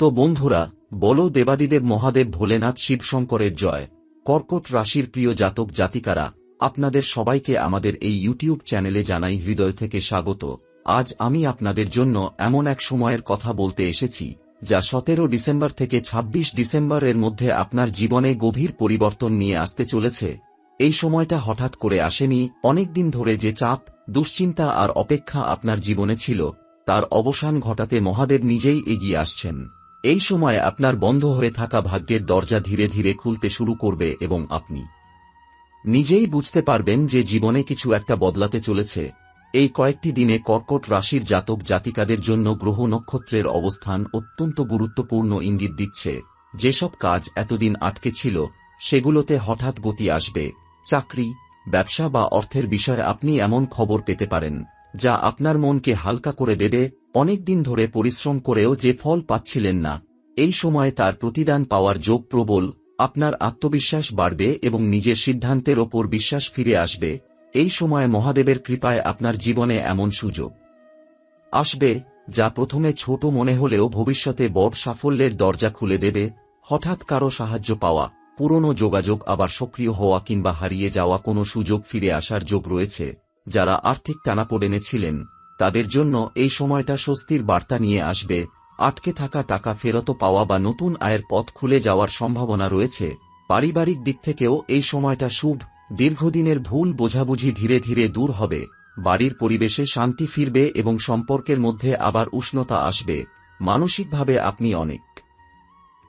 তো বন্ধুরা, বলো দেবাদিদেব মহাদেব ভোলেনাথ শিবশঙ্করের জয়। কর্কট রাশির প্রিয় জাতক জাতিকারা, আপনাদের সবাইকে আমাদের এই ইউটিউব চ্যানেলে জানাই হৃদয় থেকে স্বাগত। আজ আমি আপনাদের জন্য এমন এক সময়ের কথা বলতে এসেছি, যা সতেরো ডিসেম্বর থেকে ২৬ ডিসেম্বরের মধ্যে আপনার জীবনে গভীর পরিবর্তন নিয়ে আসতে চলেছে। এই সময়টা হঠাৎ করে আসেনি, অনেকদিন ধরে যে চাপ, দুশ্চিন্তা আর অপেক্ষা আপনার জীবনে ছিল, তার অবসান ঘটাতে মহাদেব নিজেই এগিয়ে আসছেন। এই সময় আপনার বন্ধ হয়ে থাকা ভাগ্যের দরজা ধীরে ধীরে খুলতে শুরু করবে এবং আপনি নিজেই বুঝতে পারবেন যে জীবনে কিছু একটা বদলাতে চলেছে। এই কয়েকটি দিনে কর্কট রাশির জাতক জাতিকাদের জন্য গ্রহ নক্ষত্রের অবস্থান অত্যন্ত গুরুত্বপূর্ণ ইঙ্গিত দিচ্ছে। যেসব কাজ এতদিন আটকে ছিল, সেগুলোতে হঠাৎ গতি আসবে। চাকরি, ব্যবসা বা অর্থের বিষয়ে আপনি এমন খবর পেতে পারেন, যা আপনার মনকে হালকা করে দেবে অনেকদিন ধরে পরিশ্রম করেও যে ফল পাচ্ছিলেন না, এই সময় তার প্রতিদান পাওয়ার যোগ প্রবল, আপনার আত্মবিশ্বাস বাড়বে এবং নিজের সিদ্ধান্তের ওপর বিশ্বাস ফিরে আসবে। এই সময় মহাদেবের কৃপায় আপনার জীবনে এমন সুযোগ আসবে, যা প্রথমে ছোট মনে হলেও ভবিষ্যতে বড় সাফল্যের দরজা খুলে দেবে। হঠাৎ কারও সাহায্য পাওয়া, পুরনো যোগাযোগ আবার সক্রিয় হওয়া কিংবা হারিয়ে যাওয়া কোনো সুযোগ ফিরে আসার যোগ রয়েছে, যারা আর্থিক টানাপোড়েনে ছিলেন। তাদের জন্য এই সময়টা স্বস্তির বার্তা নিয়ে আসবে। আটকে থাকা টাকা ফেরত পাওয়া বা নতুন আয়ের পথ খুলে যাওয়ার সম্ভাবনা রয়েছে। পারিবারিক দিক থেকেও এই সময়টা শুভ। দীর্ঘদিনের ভুল বোঝাবুঝি ধীরে ধীরে দূর হবে। বাড়ির পরিবেশে শান্তি ফিরবে এবং সম্পর্কের মধ্যে আবার উষ্ণতা আসবে। মানসিকভাবে আপনি অনেক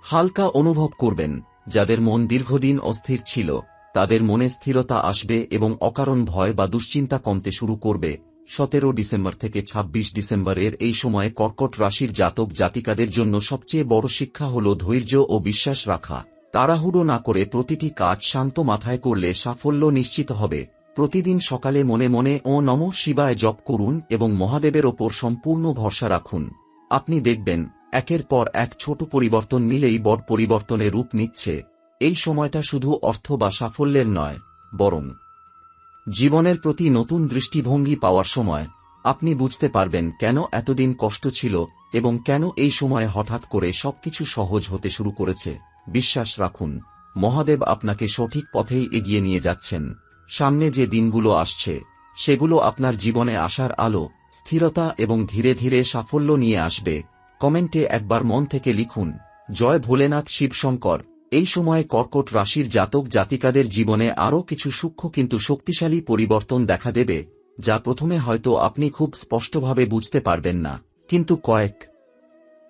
হালকা অনুভব করবেন। যাদের মন দীর্ঘদিন অস্থির ছিল, তাদের মনে স্থিরতা আসবে এবং অকারণ ভয় বা দুশ্চিন্তা কমতে শুরু করবে। সতেরো ডিসেম্বর থেকে ২৬ ডিসেম্বরের এই সময়ে কর্কট রাশির জাতক জাতিকাদের জন্য সবচেয়ে বড় শিক্ষা হল ধৈর্য ও বিশ্বাস রাখা। তাড়াহুড়ো না করে প্রতিটি কাজ শান্ত মাথায় করলে সাফল্য নিশ্চিত হবে। প্রতিদিন সকালে মনে মনে ও নম শিবায় জপ করুন এবং মহাদেবের ওপর সম্পূর্ণ ভরসা রাখুন। আপনি দেখবেন, একের পর এক ছোট পরিবর্তন মিলেই বড় পরিবর্তনে রূপ নিচ্ছে। এই সময়টা শুধু অর্থ বা সাফল্যের নয়, বরং জীবনের প্রতি নতুন দৃষ্টিভঙ্গি পাওয়ার সময়, আপনি বুঝতে পারবেন কেন এতদিন কষ্ট ছিল এবং কেন এই সময়ে হঠাৎ করে সবকিছু সহজ হতে শুরু করেছে। বিশ্বাস রাখুন, মহাদেব আপনাকে সঠিক পথেই এগিয়ে নিয়ে যাচ্ছেন। সামনে যে দিনগুলো আসছে, সেগুলো আপনার জীবনে আসার আলো, স্থিরতা এবং ধীরে ধীরে সাফল্য নিয়ে আসবে। কমেন্টে একবার মন থেকে লিখুন, জয় ভোলেনাথ শিবশঙ্কর। এই সময়ে কর্কট রাশির জাতক জাতিকাদের জীবনে আরও কিছু সূক্ষ্ম কিন্তু শক্তিশালী পরিবর্তন দেখা দেবে, যা প্রথমে হয়তো আপনি খুব স্পষ্টভাবে বুঝতে পারবেন না, কিন্তু কয়েক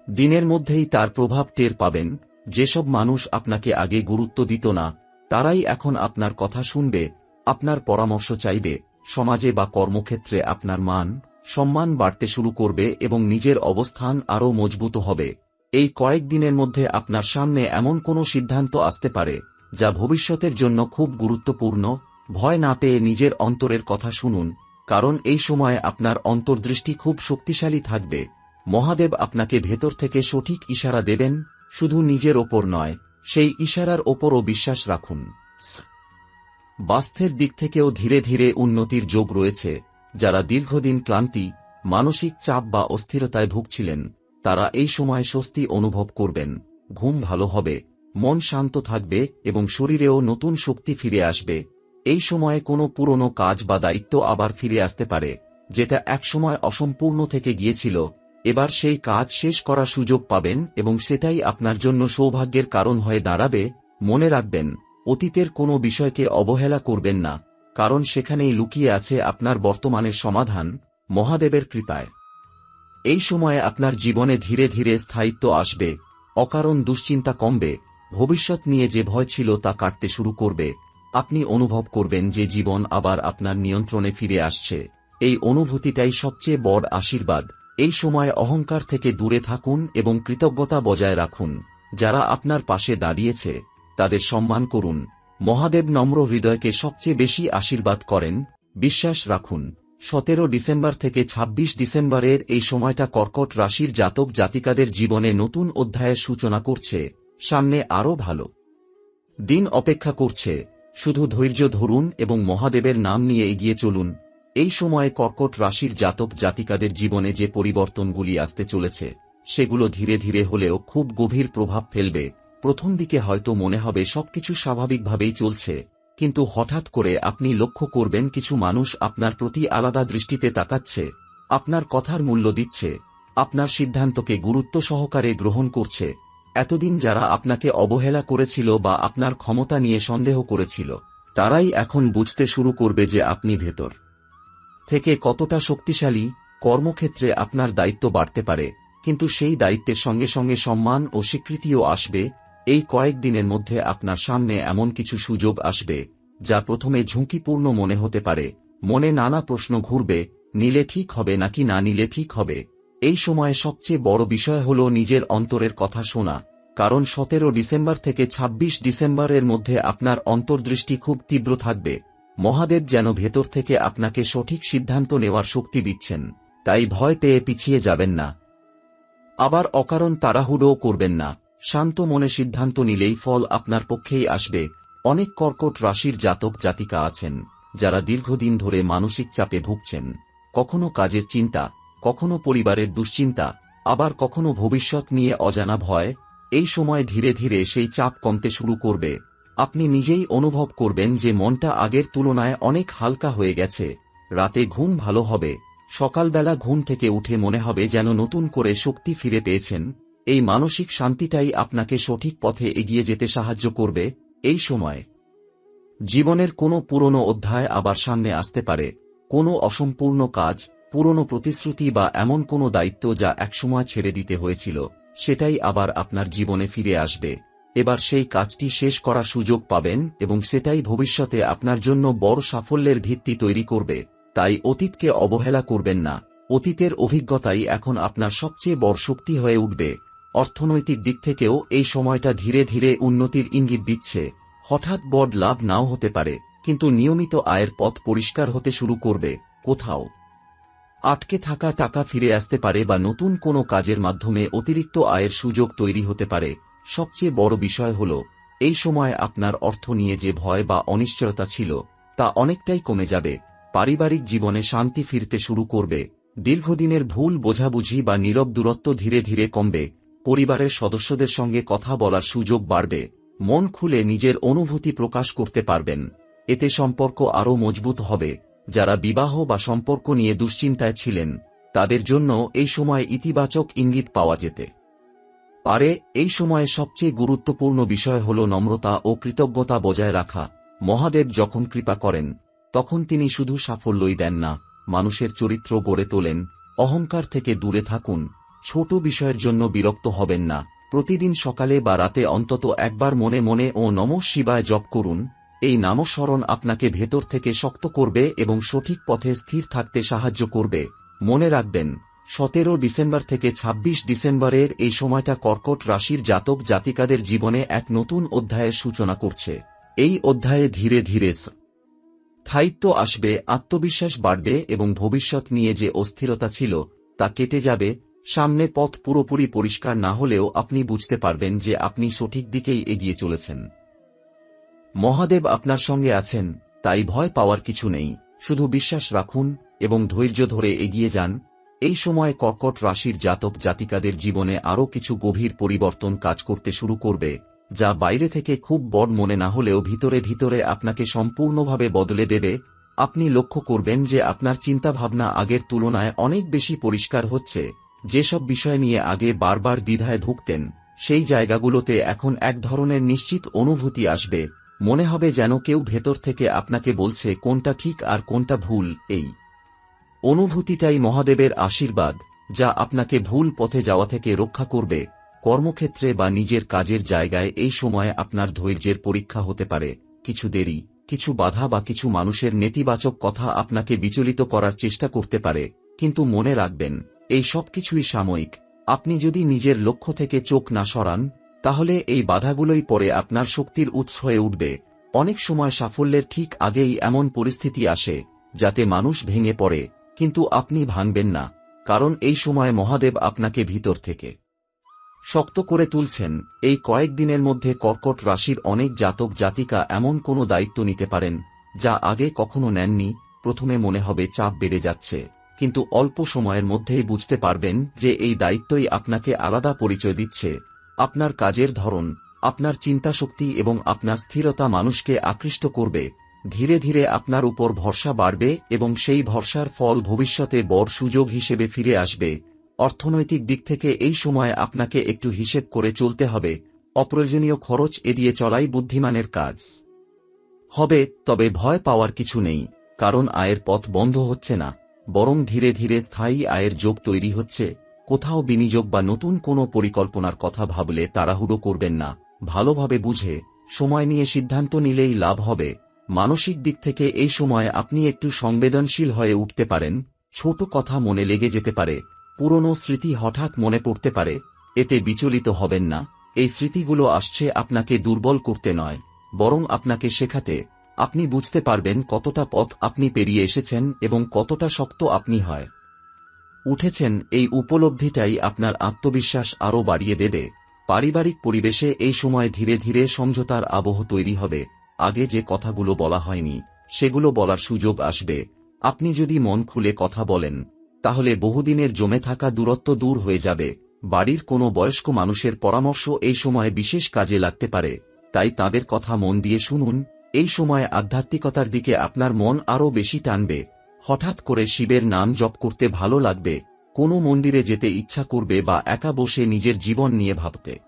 দিনের মধ্যেই তার প্রভাব টের পাবেন। যেসব মানুষ আপনাকে আগে গুরুত্ব দিত না, তারাই এখন আপনার কথা শুনবে, আপনার পরামর্শ চাইবে, সমাজে বা কর্মক্ষেত্রে আপনার মান, সম্মান বাড়তে শুরু করবে এবং নিজের অবস্থান আরও মজবুত হবে। এই কয়েক দিনের মধ্যে আপনার সামনে এমন কোনো সিদ্ধান্ত আসতে পারে, যা ভবিষ্যতের জন্য খুব গুরুত্বপূর্ণ। ভয় না পেয়ে নিজের অন্তরের কথা শুনুন, কারণ এই সময় আপনার অন্তর্দৃষ্টি খুব শক্তিশালী থাকবে। মহাদেব আপনাকে ভেতর থেকে সঠিক ইশারা দেবেন, শুধু নিজের ওপর নয়, সেই ইশারার ওপরও বিশ্বাস রাখুন। বাস্থের দিক থেকেও ধীরে ধীরে উন্নতির যোগ রয়েছে, যারা দীর্ঘদিন ক্লান্তি, মানসিক চাপ বা অস্থিরতায় ভুগছিলেন। তারা এই সময় স্বস্তি অনুভব করবেন। ঘুম ভালো হবে, মন শান্ত থাকবে এবং শরীরেও নতুন শক্তি ফিরে আসবে। এই সময়ে কোনো পুরনো কাজ বা দায়িত্ব আবার ফিরে আসতে পারে, যেটা একসময় অসম্পূর্ণ থেকে গিয়েছিল। এবার সেই কাজ শেষ করার সুযোগ পাবেন এবং সেটাই আপনার জন্য সৌভাগ্যের কারণ হয়ে দাঁড়াবে। মনে রাখবেন, অতীতের কোনো বিষয়কে অবহেলা করবেন না, কারণ সেখানেই লুকিয়ে আছে আপনার বর্তমানের সমাধান, মহাদেবের কৃপায়। এই সময়ে আপনার জীবনে ধীরে ধীরে স্থায়িত্ব আসবে, অকারণ দুশ্চিন্তা কমবে, ভবিষ্যৎ নিয়ে যে ভয় ছিল তা কাটতে শুরু করবে। আপনি অনুভব করবেন যে জীবন আবার আপনার নিয়ন্ত্রণে ফিরে আসছে। এই অনুভূতিটাই সবচেয়ে বড় আশীর্বাদ। এই সময় অহংকার থেকে দূরে থাকুন এবং কৃতজ্ঞতা বজায় রাখুন। যারা আপনার পাশে দাঁড়িয়েছে, তাদের সম্মান করুন। মহাদেব নম্র হৃদয়কে সবচেয়ে বেশি আশীর্বাদ করেন। বিশ্বাস রাখুন। সতেরো ডিসেম্বর থেকে ২৬ ডিসেম্বরের এই সময়টা কর্কট রাশির জাতক জাতিকাদের জীবনে নতুন অধ্যায়ের সূচনা করছে। সামনে আরও ভালো। দিন অপেক্ষা করছে। শুধু ধৈর্য ধরুন এবং মহাদেবের নাম নিয়ে এগিয়ে চলুন। এই সময়ে কর্কট রাশির জাতক জাতিকাদের জীবনে যে পরিবর্তনগুলি আসতে চলেছে, সেগুলো ধীরে ধীরে হলেও খুব গভীর প্রভাব ফেলবে। প্রথম দিকে হয়তো মনে হবে সবকিছু স্বাভাবিকভাবেই চলছে। কিন্তু হঠাৎ করে আপনি লক্ষ্য করবেন কিছু মানুষ আপনার প্রতি আলাদা দৃষ্টিতে তাকাচ্ছে, আপনার কথার মূল্য দিচ্ছে, আপনার সিদ্ধান্তকে গুরুত্ব সহকারে গ্রহণ করছে। এতদিন যারা আপনাকে অবহেলা করেছিল বা আপনার ক্ষমতা নিয়ে সন্দেহ করেছিল, তারাই এখন বুঝতে শুরু করবে যে আপনি ভেতর থেকে কতটা শক্তিশালী, কর্মক্ষেত্রে আপনার দায়িত্ব বাড়তে পারে, কিন্তু সেই দায়িত্বের সঙ্গে সঙ্গে সম্মান ও স্বীকৃতিও আসবে এই কয়েকদিনের মধ্যে আপনার সামনে এমন কিছু সুযোগ আসবে, যা প্রথমে ঝুঁকিপূর্ণ মনে হতে পারে, মনে নানা প্রশ্ন ঘুরবে, নিলে ঠিক হবে নাকি না নিলে ঠিক হবে। এই সময়ে সবচেয়ে বড় বিষয় হল নিজের অন্তরের কথা শোনা, কারণ সতেরো ডিসেম্বর থেকে ২৬ ডিসেম্বরের মধ্যে আপনার অন্তর্দৃষ্টি খুব তীব্র থাকবে। মহাদেব যেন ভেতর থেকে আপনাকে সঠিক সিদ্ধান্ত নেওয়ার শক্তি দিচ্ছেন, তাই ভয় পেয়ে পিছিয়ে যাবেন না। আবার অকারণ তাড়াহুড়োও করবেন না। শান্ত মনে সিদ্ধান্ত নিলেই ফল আপনার পক্ষেই আসবে। অনেক কর্কট রাশির জাতক জাতিকা আছেন, যারা দীর্ঘদিন ধরে মানসিক চাপে ভুগছেন। কখনো কাজের চিন্তা, কখনো পরিবারের দুশ্চিন্তা, আবার কখনো ভবিষ্যৎ নিয়ে অজানা ভয়। এই সময় ধীরে ধীরে সেই চাপ কমতে শুরু করবে। আপনি নিজেই অনুভব করবেন যে মনটা আগের তুলনায় অনেক হালকা হয়ে গেছে। রাতে ঘুম ভালো হবে। সকালবেলা ঘুম থেকে উঠে মনে হবে যেন নতুন করে শক্তি ফিরে পেয়েছেন। এই মানসিক শান্তিটাই আপনাকে সঠিক পথে এগিয়ে যেতে সাহায্য করবে এই সময়। জীবনের কোনো পুরনো অধ্যায় আবার সামনে আসতে পারে। কোনো অসম্পূর্ণ কাজ, পুরনো প্রতিশ্রুতি বা এমন কোনো দায়িত্ব যা একসময় ছেড়ে দিতে হয়েছিল, সেটাই আবার আপনার জীবনে ফিরে আসবে। এবার সেই কাজটি শেষ করার সুযোগ পাবেন এবং সেটাই ভবিষ্যতে আপনার জন্য বড় সাফল্যের ভিত্তি তৈরি করবে। তাই অতীতকে অবহেলা করবেন না। অতীতের অভিজ্ঞতাই এখন আপনার সবচেয়ে বড় শক্তি হয়ে উঠবে। অর্থনৈতিক দিক থেকেও এই সময়টা ধীরে ধীরে উন্নতির ইঙ্গিত দিচ্ছে। হঠাৎ বড় লাভ নাও হতে পারে, কিন্তু নিয়মিত আয়ের পথ পরিষ্কার হতে শুরু করবে, কোথাও। আটকে থাকা টাকা ফিরে আসতে পারে বা নতুন কোনো কাজের মাধ্যমে অতিরিক্ত আয়ের সুযোগ তৈরি হতে পারে। সবচেয়ে বড় বিষয় হল, এই সময় আপনার অর্থ নিয়ে যে ভয় বা অনিশ্চয়তা ছিল, তা অনেকটাই কমে যাবে। পারিবারিক জীবনে শান্তি ফিরতে শুরু করবে। দীর্ঘদিনের ভুল বোঝাবুঝি বা নীরব দূরত্ব ধীরে ধীরে কমবে। পরিবারের সদস্যদের সঙ্গে কথা বলার সুযোগ বাড়বে। মন খুলে নিজের অনুভূতি প্রকাশ করতে পারবেন। এতে সম্পর্ক আরও মজবুত হবে। যারা বিবাহ বা সম্পর্ক নিয়ে দুশ্চিন্তায় ছিলেন, তাদের জন্য এই সময় ইতিবাচক ইঙ্গিত পাওয়া যেতে পারে। এই সময়ে সবচেয়ে গুরুত্বপূর্ণ বিষয় হল নম্রতা ও কৃতজ্ঞতা বজায় রাখা। মহাদেব যখন কৃপা করেন, তখন তিনি শুধু সাফল্যই দেন না, মানুষের চরিত্র গড়ে তোলেন। অহংকার থেকে দূরে থাকুন। ছোট বিষয়ের জন্য বিরক্ত হবেন না। প্রতিদিন সকালে বা রাতে অন্তত একবার মনে মনে, ও নম শিবায়, জপ করুন। এই নামস্মরণ আপনাকে ভেতর থেকে শক্ত করবে এবং সঠিক পথে স্থির থাকতে সাহায্য করবে। মনে রাখবেন, সতেরো ডিসেম্বর থেকে ২৬ ডিসেম্বরের এই সময়টা কর্কট রাশির জাতক জাতিকাদের জীবনে এক নতুন অধ্যায়ের সূচনা করছে। এই অধ্যায়ে ধীরে ধীরে স্থায়িত্ব আসবে, আত্মবিশ্বাস বাড়বে এবং ভবিষ্যৎ নিয়ে যে অস্থিরতা ছিল, তা কেটে যাবে সামনে পথ পুরোপুরি পরিষ্কার না হলেও আপনি বুঝতে পারবেন যে আপনি সঠিক দিকেই এগিয়ে চলেছেন। মহাদেব আপনার সঙ্গে আছেন, তাই ভয় পাওয়ার কিছু নেই। শুধু বিশ্বাস রাখুন এবং ধৈর্য ধরে এগিয়ে যান। এই সময় কর্কট রাশির জাতক জাতিকাদের জীবনে আরও কিছু গভীর পরিবর্তন কাজ করতে শুরু করবে, যা বাইরে থেকে খুব বড় মনে না হলেও ভিতরে ভিতরে আপনাকে সম্পূর্ণভাবে বদলে দেবে। আপনি লক্ষ্য করবেন যে আপনার চিন্তাভাবনা আগের তুলনায় অনেক বেশি পরিষ্কার হচ্ছে। যেসব বিষয় নিয়ে আগে বারবার দ্বিধায় ভুগতেন, সেই জায়গাগুলোতে এখন এক ধরনের নিশ্চিত অনুভূতি আসবে। মনে হবে যেন কেউ ভেতর থেকে আপনাকে বলছে কোনটা ঠিক আর কোনটা ভুল, এই অনুভূতিটাই মহাদেবের আশীর্বাদ, যা আপনাকে ভুল পথে যাওয়া থেকে রক্ষা করবে। কর্মক্ষেত্রে বা নিজের কাজের জায়গায় এই সময়ে আপনার ধৈর্যের পরীক্ষা হতে পারে। কিছু দেরি, কিছু বাধা বা কিছু মানুষের নেতিবাচক কথা আপনাকে বিচলিত করার চেষ্টা করতে পারে, কিন্তু মনে রাখবেন এই সব কিছুই সাময়িক। আপনি যদি নিজের লক্ষ্য থেকে চোখ না সরান, তাহলে এই বাধাগুলোই পরে আপনার শক্তির উৎস হয়ে উঠবে। অনেক সময় সাফল্যের ঠিক আগেই এমন পরিস্থিতি আসে, যাতে মানুষ ভেঙে পড়ে, কিন্তু আপনি ভাঙবেন না, কারণ এই সময় মহাদেব আপনাকে ভিতর থেকে শক্ত করে তুলছেন। এই কয়েকদিনের মধ্যে কর্কট রাশির অনেক জাতক জাতিকা এমন কোনো দায়িত্ব নিতে পারেন, যা আগে কখনো নেননি, প্রথমে মনে হবে চাপ বেড়ে যাচ্ছে। কিন্তু অল্প সময়ের মধ্যেই বুঝতে পারবেন যে এই দায়িত্বই আপনাকে আলাদা পরিচয় দিচ্ছে। আপনার কাজের ধরন, আপনার চিন্তাশক্তি এবং আপনার স্থিরতা মানুষকে আকৃষ্ট করবে। ধীরে ধীরে আপনার উপর ভরসা বাড়বে এবং সেই ভরসার ফল ভবিষ্যতে বড় সুযোগ হিসেবে ফিরে আসবে। অর্থনৈতিক দিক থেকে এই সময় আপনাকে একটু হিসেব করে চলতে হবে। অপ্রয়োজনীয় খরচ এড়িয়ে চলাই বুদ্ধিমানের কাজ। হবে, তবে ভয় পাওয়ার কিছু নেই, কারণ আয়ের পথ বন্ধ হচ্ছে না। বরং ধীরে ধীরে স্থায়ী আয়ের যোগ তৈরি হচ্ছে। কোথাও বিনিয়োগ বা নতুন কোনো পরিকল্পনার কথা ভাবলে তাড়াহুড়ো করবেন না। ভালোভাবে বুঝে, সময় নিয়ে সিদ্ধান্ত নিলেই লাভ হবে। মানসিক দিক থেকে এই সময় আপনি একটু সংবেদনশীল হয়ে উঠতে পারেন। ছোট কথা মনে লেগে যেতে পারে। পুরনো স্মৃতি হঠাৎ মনে পড়তে পারে। এতে বিচলিত হবেন না। এই স্মৃতিগুলো আসছে আপনাকে দুর্বল করতে নয়, বরং আপনাকে শেখাতে। আপনি বুঝতে পারবেন কতটা পথ আপনি পেরিয়ে এসেছেন এবং কতটা শক্ত আপনি হয়। উঠেছেন, এই উপলব্ধিটাই আপনার আত্মবিশ্বাস আরও বাড়িয়ে দেবে। পারিবারিক পরিবেশে এই সময় ধীরে ধীরে সমঝোতার আবহ তৈরি হবে। আগে যে কথাগুলো বলা হয়নি, সেগুলো বলার সুযোগ আসবে। আপনি যদি মন খুলে কথা বলেন, তাহলে বহুদিনের জমে থাকা দূরত্ব দূর হয়ে যাবে। বাড়ির কোনো বয়স্ক মানুষের পরামর্শ এই সময় বিশেষ কাজে লাগতে পারে। তাই তাদের কথা মন দিয়ে শুনুন এই সময় আধ্যাত্মিকতার দিকে আপনার মন আরও বেশি টানবে। হঠাৎ করে শিবের নাম জপ করতে ভালো লাগবে, কোনো মন্দিরে যেতে ইচ্ছা করবে বা একা বসে নিজের জীবন নিয়ে ভাবতে।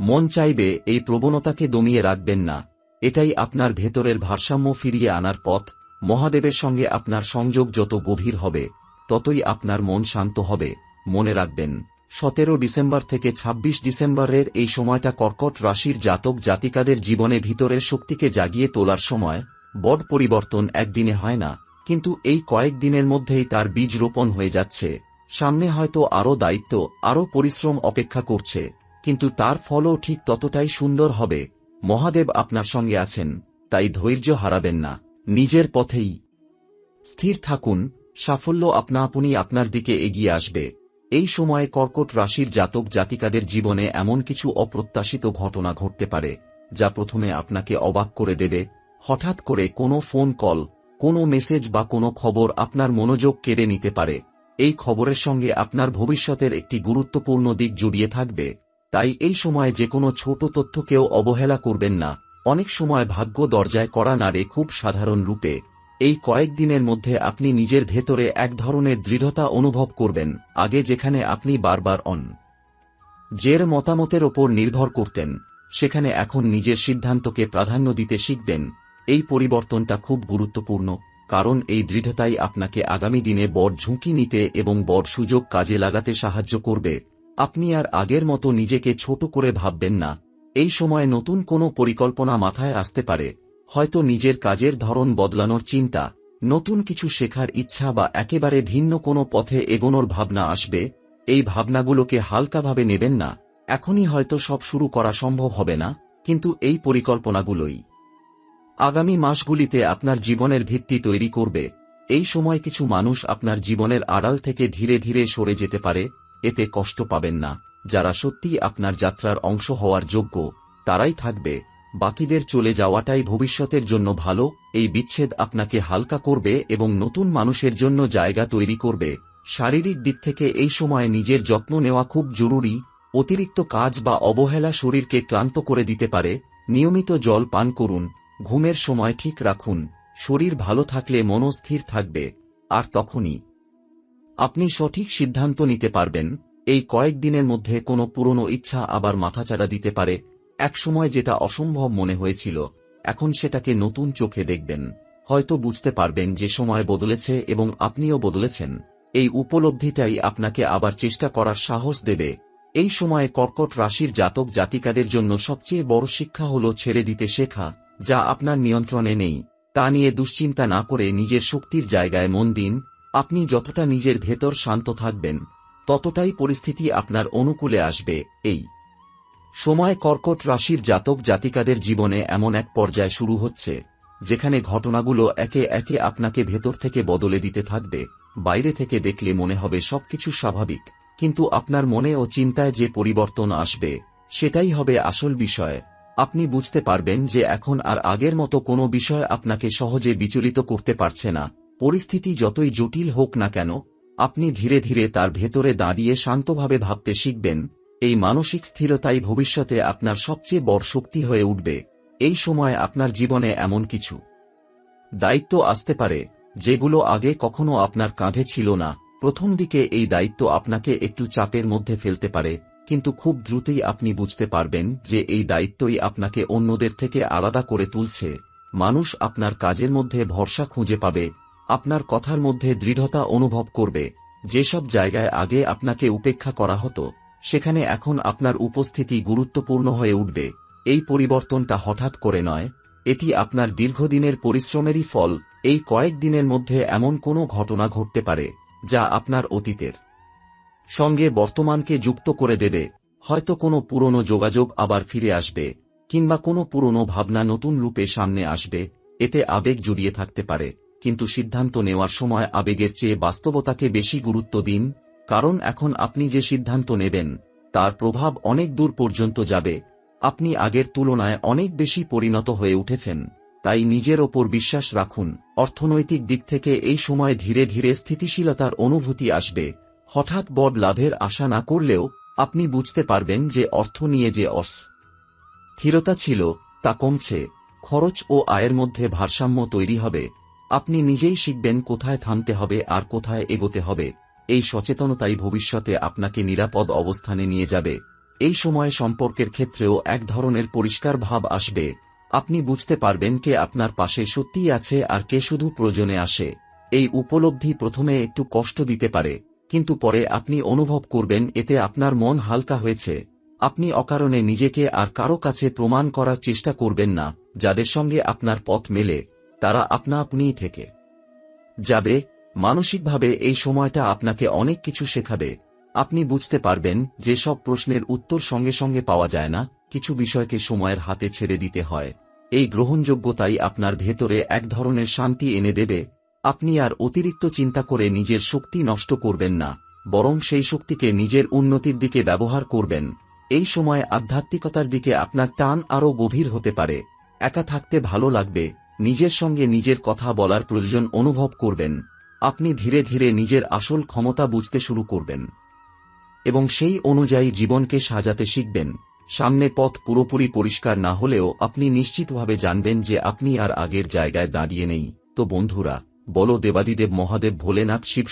মন চাইবে এই প্রবণতাকে দমিয়ে রাখবেন না। এটাই আপনার ভেতরের ভারসাম্য ফিরিয়ে আনার পথ। মহাদেবের সঙ্গে আপনার সংযোগ যত গভীর হবে, ততই আপনার মন শান্ত হবে, মনে রাখবেন। সতেরো ডিসেম্বর থেকে ২৬ ডিসেম্বরের এই সময়টা কর্কট রাশির জাতক জাতিকাদের জীবনে ভিতরের শক্তিকে জাগিয়ে তোলার সময়। বড় পরিবর্তন একদিনে হয় না, কিন্তু এই কয়েক দিনের মধ্যেই তার বীজ রোপণ হয়ে যাচ্ছে। সামনে হয়তো আরও দায়িত্ব, আরও পরিশ্রম অপেক্ষা করছে, কিন্তু তার ফলও ঠিক ততটাই সুন্দর হবে। মহাদেব আপনার সঙ্গে আছেন, তাই ধৈর্য হারাবেন না, নিজের পথেই। স্থির থাকুন, সাফল্য আপনা আপনি আপনার দিকে এগিয়ে আসবে। এই সময়ে কর্কট রাশির জাতক জাতিকাদের জীবনে এমন কিছু অপ্রত্যাশিত ঘটনা ঘটতে পারে, যা প্রথমে আপনাকে অবাক করে দেবে। হঠাৎ করে কোনো ফোন কল, কোনো মেসেজ বা কোনো খবর আপনার মনোযোগ কেড়ে নিতে পারে। এই খবরের সঙ্গে আপনার ভবিষ্যতের একটি গুরুত্বপূর্ণ দিক জড়িয়ে থাকবে। তাই এই সময় যে কোনো ছোট তথ্যকেও অবহেলা করবেন না। অনেক সময় ভাগ্য দরজায় করা নাড়ে খুব সাধারণ রূপে। এই কয়েক দিনের মধ্যে আপনি নিজের ভেতরে এক ধরনের দৃঢ়তা অনুভব করবেন, আগে যেখানে আপনি বারবার অন। জের মতামতের ওপর নির্ভর করতেন, সেখানে এখন নিজের সিদ্ধান্তকে প্রাধান্য দিতে শিখবেন। এই পরিবর্তনটা খুব গুরুত্বপূর্ণ, কারণ এই দৃঢ়তাই আপনাকে আগামী দিনে বড় ঝুঁকি নিতে এবং বড় সুযোগ কাজে লাগাতে সাহায্য করবে। আপনি আর আগের মতো নিজেকে ছোট করে ভাববেন না। এই সময় নতুন কোনো পরিকল্পনা মাথায় আসতে পারে। হয়তো নিজের কাজের ধরন বদলানোর চিন্তা, নতুন কিছু শেখার ইচ্ছা বা একেবারে ভিন্ন কোনো পথে এগোনোর ভাবনা আসবে, এই ভাবনাগুলোকে হালকাভাবে নেবেন না, এখনই হয়তো সব শুরু করা সম্ভব হবে না, কিন্তু এই পরিকল্পনাগুলোই। আগামী মাসগুলিতে আপনার জীবনের ভিত্তি তৈরি করবে, এই সময় কিছু মানুষ আপনার জীবনের আড়াল থেকে ধীরে ধীরে সরে যেতে পারে, এতে কষ্ট পাবেন না, যারা সত্যি আপনার যাত্রার অংশ হওয়ার যোগ্য, তারাই থাকবে। বাকিদের চলে যাওয়াটাই ভবিষ্যতের জন্য ভালো, এই বিচ্ছেদ আপনাকে হালকা করবে এবং নতুন মানুষের জন্য জায়গা তৈরি করবে। শারীরিক দিক থেকে এই সময় নিজের যত্ন নেওয়া খুব জরুরি, অতিরিক্ত কাজ বা অবহেলা শরীরকে ক্লান্ত করে দিতে পারে, নিয়মিত জল পান করুন, ঘুমের সময় ঠিক রাখুন, শরীর ভালো থাকলে মনস্থির থাকবে, আর তখনই আপনি সঠিক সিদ্ধান্ত নিতে পারবেন, এই কয়েকদিনের মধ্যে কোনো পুরনো ইচ্ছা আবার মাথাচাড়া দিতে পারে একসময় যেটা অসম্ভব মনে হয়েছিল, এখন সেটাকে নতুন চোখে দেখবেন। হয়তো বুঝতে পারবেন যে সময় বদলেছে এবং আপনিও বদলেছেন। এই উপলব্ধিটাই আপনাকে আবার চেষ্টা করার সাহস দেবে। এই সময়ে কর্কট রাশির জাতক জাতিকাদের জন্য সবচেয়ে বড় শিক্ষা হল ছেড়ে দিতে শেখা, যা আপনার নিয়ন্ত্রণে নেই। তা নিয়ে দুশ্চিন্তা না করে নিজের শক্তির জায়গায় মন দিন। আপনি যতটা নিজের ভেতর শান্ত থাকবেন, ততটাই পরিস্থিতি আপনার অনুকূলে আসবে। এই সময় কর্কট রাশির জাতক জাতিকাদের জীবনে এমন এক পর্যায় শুরু হচ্ছে, যেখানে ঘটনাগুলো একে একে আপনাকে ভেতর থেকে বদলে দিতে থাকবে, বাইরে থেকে দেখলে মনে হবে সবকিছু স্বাভাবিক, কিন্তু আপনার মনে ও চিন্তায় যে পরিবর্তন আসবে, সেটাই হবে আসল বিষয়। আপনি বুঝতে পারবেন যে এখন আর আগের মতো কোনো বিষয় আপনাকে সহজে বিচলিত করতে পারছে না। পরিস্থিতি যতই জটিল হোক না কেন, আপনি ধীরে ধীরে তার ভেতরে দাঁড়িয়ে শান্তভাবে ভাবতে শিখবেন এই মানসিক স্থিরতাই ভবিষ্যতে আপনার সবচেয়ে বড় শক্তি হয়ে উঠবে। এই সময় আপনার জীবনে এমন কিছু দায়িত্ব আসতে পারে, যেগুলো আগে কখনো আপনার কাঁধে ছিল না। প্রথম দিকে এই দায়িত্ব আপনাকে একটু চাপের মধ্যে ফেলতে পারে, কিন্তু খুব দ্রুতই আপনি বুঝতে পারবেন যে এই দায়িত্বই আপনাকে অন্যদের থেকে আলাদা করে তুলছে। মানুষ আপনার কাজের মধ্যে ভরসা খুঁজে পাবে, আপনার কথার মধ্যে দৃঢ়তা অনুভব করবে। যেসব জায়গায় আগে আপনাকে উপেক্ষা করা হতো সেখানে এখন আপনার উপস্থিতি গুরুত্বপূর্ণ হয়ে উঠবে। এই পরিবর্তনটা হঠাৎ করে নয়, এটি আপনার দীর্ঘদিনের পরিশ্রমেরই ফল। এই কয়েক দিনের মধ্যে এমন কোনো ঘটনা ঘটতে পারে, যা আপনার অতীতের সঙ্গে বর্তমানকে যুক্ত করে দেবে। হয়তো কোনো পুরনো যোগাযোগ আবার ফিরে আসবে, কিংবা কোনো পুরনো ভাবনা নতুন রূপে সামনে আসবে। এতে আবেগ জড়িয়ে থাকতে পারে, কিন্তু সিদ্ধান্ত নেওয়ার সময় আবেগের চেয়ে বাস্তবতাকে বেশি গুরুত্ব দিন। কারণ এখন আপনি যে সিদ্ধান্ত নেবেন, তার প্রভাব অনেক দূর পর্যন্ত যাবে। আপনি আগের তুলনায় অনেক বেশি পরিণত হয়ে উঠেছেন, তাই নিজের ওপর বিশ্বাস রাখুন। অর্থনৈতিক দিক থেকে এই সময় ধীরে ধীরে স্থিতিশীলতার অনুভূতি আসবে। হঠাৎ বড় লাভের আশা না করলেও আপনি বুঝতে পারবেন যে অর্থ নিয়ে যে অস স্থিরতা ছিল, তা কমছে। খরচ ও আয়ের মধ্যে ভারসাম্য তৈরি হবে। আপনি নিজেই শিখবেন কোথায় থামতে হবে আর কোথায় এগোতে হবে। এই সচেতনতাই ভবিষ্যতে আপনাকে নিরাপদ অবস্থানে নিয়ে যাবে। এই সময় সম্পর্কের ক্ষেত্রেও এক ধরনের পরিষ্কার ভাব আসবে। আপনি বুঝতে পারবেন কে আপনার পাশে সত্যিই আছে আর কে শুধু প্রয়োজনে আসে। এই উপলব্ধি প্রথমে একটু কষ্ট দিতে পারে, কিন্তু পরে আপনি অনুভব করবেন এতে আপনার মন হালকা হয়েছে। আপনি অকারণে নিজেকে আর কারও কাছে প্রমাণ করার চেষ্টা করবেন না, যাদের সঙ্গে আপনার পথ মেলে, তারা আপনা আপনিই থেকে যাবে। মানসিকভাবে এই সময়টা আপনাকে অনেক কিছু শেখাবে। আপনি বুঝতে পারবেন যে সব প্রশ্নের উত্তর সঙ্গে সঙ্গে পাওয়া যায় না, কিছু বিষয়কে সময়ের হাতে ছেড়ে দিতে হয়। এই গ্রহণযোগ্যতাই আপনার ভেতরে এক ধরনের শান্তি এনে দেবে। আপনি আর অতিরিক্ত চিন্তা করে নিজের শক্তি নষ্ট করবেন না, বরং সেই শক্তিকে নিজের উন্নতির দিকে ব্যবহার করবেন। এই সময় আধ্যাত্মিকতার দিকে আপনার টান আরও গভীর হতে পারে। একা থাকতে ভালো লাগবে, নিজের সঙ্গে নিজের কথা বলার প্রয়োজন অনুভব করবেন। আপনি ধীরে ধীরে নিজের আসল ক্ষমতা বুঝতে শুরু করবেন। এবং সেই অনুযায়ী জীবনকে সাজাতে শিখবেন। সামনে পথ পুরোপুরি পরিষ্কার না হলেও আপনি নিশ্চিতভাবে জানবেন যে আপনি আর আগের জায়গায় দাঁড়িয়ে নেই। তো বন্ধুরা, বলো দেবাদিদেব মহাদেব ভোলেনাথ শিব